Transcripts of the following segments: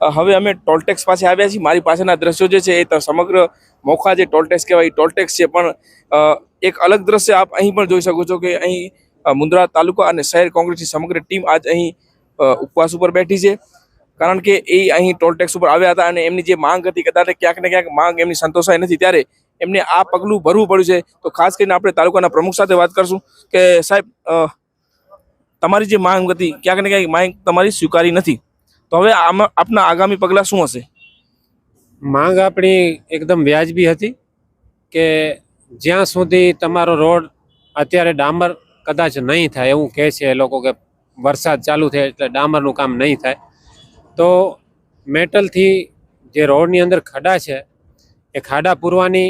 હવે અમે ટોલટેક્સ પાસે આવ્યા છીએ. મારી પાસેના દ્રશ્યો જે છે એ સમગ્ર મોખા જે ટોલટેક્સ કહેવાય ટોલટેક્સ છે. પણ એક અલગ દ્રશ્ય આપ અહીં પણ જોઈ શકો છો કે અહીં મુન્દ્રા તાલુકા અને શહેર કોંગ્રેસની સમગ્ર ટીમ આજ અહીં ઉપવાસ ઉપર બેઠી છે. કારણ કે એ અહીં ટોલટેક્સ ઉપર આવ્યા હતા અને એમની જે માંગ હતી, કદાચ ક્યાંક ને ક્યાંક માંગ એમની સંતોષાઈ નથી. ત્યારે એમને આ પગલું ભરવું પડ્યું છે. તો ખાસ કરીને આપણે તાલુકાના પ્રમુખ સાથે વાત કરશું કે સાહેબ તમારી જે માંગ હતી, ક્યાંક ને ક્યાંક માંગ તમારી સ્વીકારી નથી. તો હવે આમાં આપના આગામી પગલાં શું હશે? માંગ આપણી એકદમ વ્યાજબી હતી કે જ્યાં સુધી તમારો રોડ અત્યારે ડામર કદાચ નહીં થાય, એવું કહે છે એ લોકો કે વરસાદ ચાલુ થાય એટલે ડામરનું કામ નહીં થાય. તો મેટલથી જે રોડની અંદર ખાડા છે, એ ખાડા પૂરવાની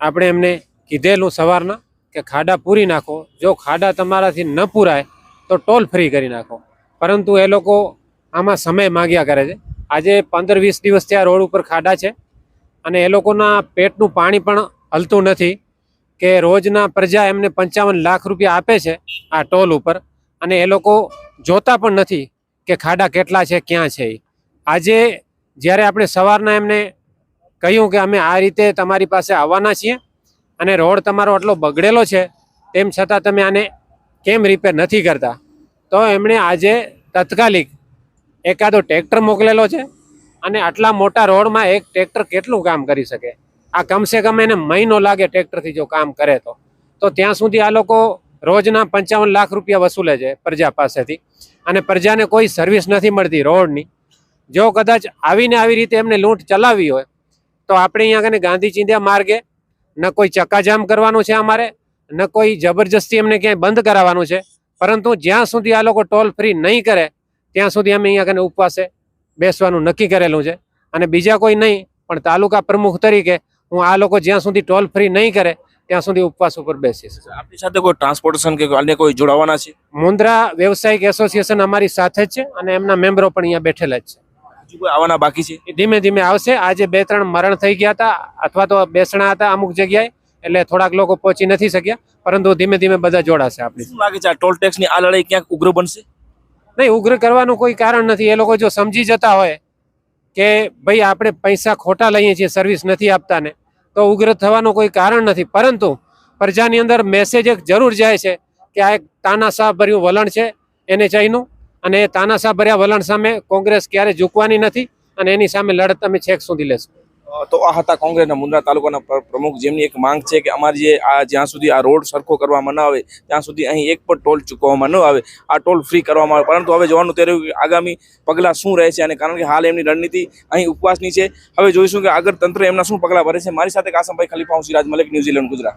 આપણે એમને કીધેલું સવારના કે ખાડા પૂરી નાખો. જો ખાડા તમારાથી ન પૂરાય તો ટોલ ફ્રી કરી નાખો. પરંતુ એ લોકો આમાં સમય માગ્યા કરે છે. આજે પંદર વીસ દિવસ ત્યાં રોડ ઉપર ખાડા છે અને એ લોકોના પેટનું પાણી પણ હલતું નથી કે રોજના પ્રજા એમને પંચાવન લાખ રૂપિયા આપે છે આ ટોલ ઉપર અને એ લોકો જોતા પણ નથી કે ખાડા કેટલા છે, ક્યાં છે. આજે જ્યારે આપણે સવારના એમને કહ્યું કે અમે આ રીતે તમારી પાસે આવવાના છીએ અને રોડ તમારો આટલો બગડેલો છે, તેમ છતાં તમે આને કેમ રિપેર નથી કરતા? તો એમણે આજે તાત્કાલિક એકાદો ટ્રેક્ટર મોકલેલો છે અને આટલા મોટા રોડમાં એક ટ્રેક્ટર કેટલું કામ કરી શકે? આ કમસે કમ એને મહિનો લાગે ટ્રેક્ટરથી જો કામ કરે તો. તો ત્યાં સુધી આ લોકો રોજના પંચાવન લાખ રૂપિયા વસૂલે છે પ્રજા પાસેથી. અને પ્રજાને કોઈ સર્વિસ નથી મળતી રોડની. જો કદાચ આવીને આવી રીતે એમને લૂંટ ચલાવવી હોય તો આપણે અહીંયા કને ગાંધી ચિંધ્યા માર્ગે ન કોઈ ચક્કાજામ કરવાનું છે અમારે ન કોઈ જબરજસ્તી એમને ક્યાંય બંધ કરાવવાનું છે. પરંતુ જ્યાં સુધી આ લોકો ટોલ ફ્રી નહીં કરે ત્યાં સુધી અમે અહીંયા કને ઉપવાસે બેસવાનું નક્કી કરેલું છે. અને બીજા કોઈ નહીં પણ તાલુકા પ્રમુખ તરીકે હું આ લોકો જ્યાં સુધી ટોલ ફ્રી નહીં કરે ત્યાં સુધી ઉપવાસ ઉપર બેસીશ. આપની સાથે કોઈ ટ્રાન્સપોર્ટેશન કે અન્ય કોઈ જોડાવાના છે? મુન્દ્રા વ્યવસાયિક એસોસિએશન અમારી સાથે જ છે અને એમના મેમ્બરો પણ અહીંયા બેઠેલા જ હજુ કોઈ આવવાના બાકી છે? એ ધીમે ધીમે આવશે. આજે બે ત્રણ મરણ થઈ ગયા હતા અથવા તો બેસણા હતા અમુક જગ્યાએ એટલે થોડાક લોકો પહોંચી નથી શક્યા પરંતુ ધીમે ધીમે બધા જોડાશે આપણી. શું લાગે છે આ ટોલ ટેક્સની આ લડાઈ ક્યાંક ઉગ્ર બનશે? નહીં ઉગ્ર કરવાનું કોઈ કારણ નથી. એ લોકો જો સમજી જતા હોય કે ભાઈ આપણે પૈસા ખોટા લઈએ છીએ સર્વિસ નથી આપતા ને તો ઉગ્ર થવાનું કોઈ કારણ નથી. પરંતુ પ્રજાની અંદર મેસેજ એક જરૂર જાય છે કે આ એક તાનાશાહ ભર્યું વલણ છે એને ચાઈનું અને તાનાશાહ ભર્યા વલણ સામે કોંગ્રેસ ક્યારે ઝૂકવાની નથી અને એની સામે લડત અમે છેક સુધી લેશું. તો આ હતા કોંગ્રેસના મુન્દ્રા તાલુકાના પ્રમુખ જેમની એક માંગ છે કે અમારી જે આ જ્યાં સુધી આ રોડ સરખો કરવામાં ન આવે, ત્યાં સુધી અહીં એક પણ ટોલ ચૂકવવામાં ન આવે, આ ટોલ ફ્રી કરવામાં આવે. પરંતુ હવે જોવાનું તે રહ્યું આગામી પગલાં શું રહે છે અને કારણ કે હાલ એમની રણનીતિ અહીં ઉપવાસની છે. હવે જોઈશું કે આગળ તંત્ર એમના શું પગલાં ભરે છે. મારી સાથે કાસમભાઈ ખલીફા હું Siraj Malik, New Zealand, Gujarat.